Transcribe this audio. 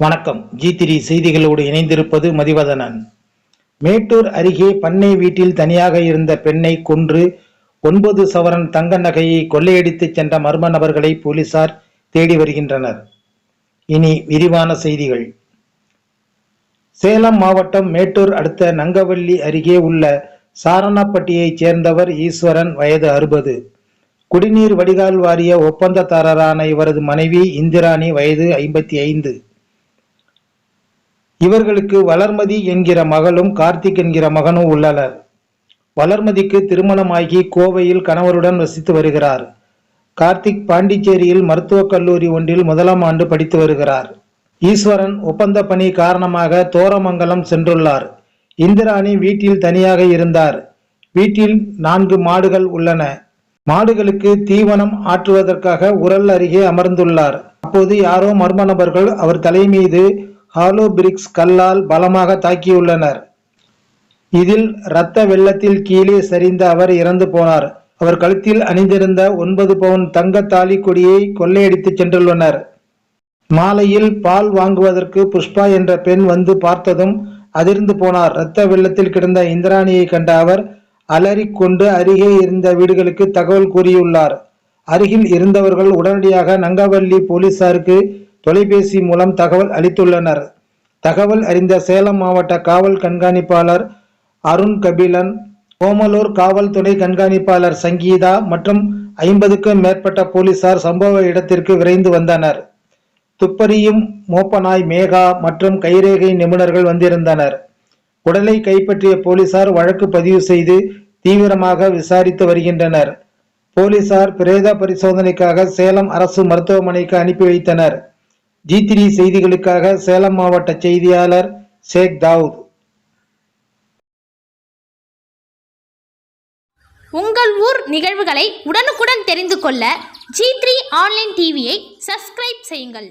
வணக்கம். ஜி திரி செய்திகளோடு இணைந்திருப்பது மதிவதனன். மேட்டூர் அருகே பண்ணை வீட்டில் தனியாக இருந்த பெண்ணை கொன்று ஒன்பது சவரன் தங்க நகையை கொள்ளையடித்துச் சென்ற மர்ம நபர்களை போலீசார் தேடி வருகின்றனர். இனி விரிவான செய்திகள். சேலம் மாவட்டம் மேட்டூர் அடுத்த நங்கவள்ளி அருகே உள்ள சாரணப்பட்டியைச் சேர்ந்தவர் ஈஸ்வரன் வயது அறுபது. குடிநீர் வடிகால் வாரிய ஒப்பந்ததாரரான இவரது மனைவி இந்திராணி வயது ஐம்பத்தி ஐந்து. இவர்களுக்கு வளர்மதி என்கிற மகளும் கார்த்திக் என்கிற மகனும் உள்ளனர். வளர்மதிக்கு திருமணமாகி கோவையில் கணவருடன் வசித்து வருகிறார். கார்த்திக் பாண்டிச்சேரியில் மருத்துவக் கல்லூரி ஒன்றில் முதலாம் ஆண்டு படித்து வருகிறார். ஈஸ்வரன் ஒப்பந்த பணி காரணமாக தோரமங்கலம் சென்றுள்ளார். இந்திராணி வீட்டில் தனியாக இருந்தார். வீட்டில் நான்கு மாடுகள் உள்ளன. மாடுகளுக்கு தீவனம் ஆற்றுவதற்காக உரல் அருகே அமர்ந்துள்ளார். அப்போது யாரோ மர்ம நபர்கள் அவர் தலை மீது ஹாலோ பிரிக்ஸ் கல்லால் பலமாக தாக்கியுள்ளனர். இதில் இரத்த வெள்ளத்தில் கீழே சரிந்த அவர் இறந்து போனார். அவர் கழுத்தில் அணிந்திருந்த ஒன்பது பவுன் தங்க தாலி கொடியை கொள்ளையடித்துச் சென்றுள்ளனர். மாலையில் பால் வாங்குவதற்கு புஷ்பா என்ற பெண் வந்து பார்த்ததும் அதிர்ந்து போனார். இரத்த வெள்ளத்தில் கிடந்த இந்திராணியை கண்ட அவர் அலறிக்கொண்டு அருகே இருந்த வீடுகளுக்கு தகவல் கூறியுள்ளார். அருகில் இருந்தவர்கள் உடனடியாக நங்கவல்லி போலீசாருக்கு தொலைபேசி மூலம் தகவல் அளித்துள்ளனர். தகவல் அறிந்த சேலம் மாவட்ட காவல் கண்காணிப்பாளர் அருண் கபிலன் ஓமலூர் காவல் துணை கண்காணிப்பாளர் சங்கீதா மற்றும் ஐம்பதுக்கும் மேற்பட்ட போலீசார் சம்பவ இடத்திற்கு விரைந்து வந்தனர். துப்பறியும் மோப்பனாய் மேகா மற்றும் கைரேகை நிபுணர்கள் வந்திருந்தனர். உடலை கைப்பற்றிய போலீசார் வழக்கு பதிவு செய்து தீவிரமாக விசாரித்து வருகின்றனர். போலீசார் பிரேத பரிசோதனைக்காக சேலம் அரசு மருத்துவமனைக்கு அனுப்பி வைத்தனர். ஜி த்ரீ செய்திகளுக்காக சேலம் மாவட்ட செய்தியாளர் ஷேக் தாவூத். உங்கள் ஊர் நிகழ்வுகளை உடனுக்குடன் தெரிந்து கொள்ள ஜி த்ரீ ஆன்லைன் டிவியை சப்ஸ்கிரைப் செய்யுங்கள்.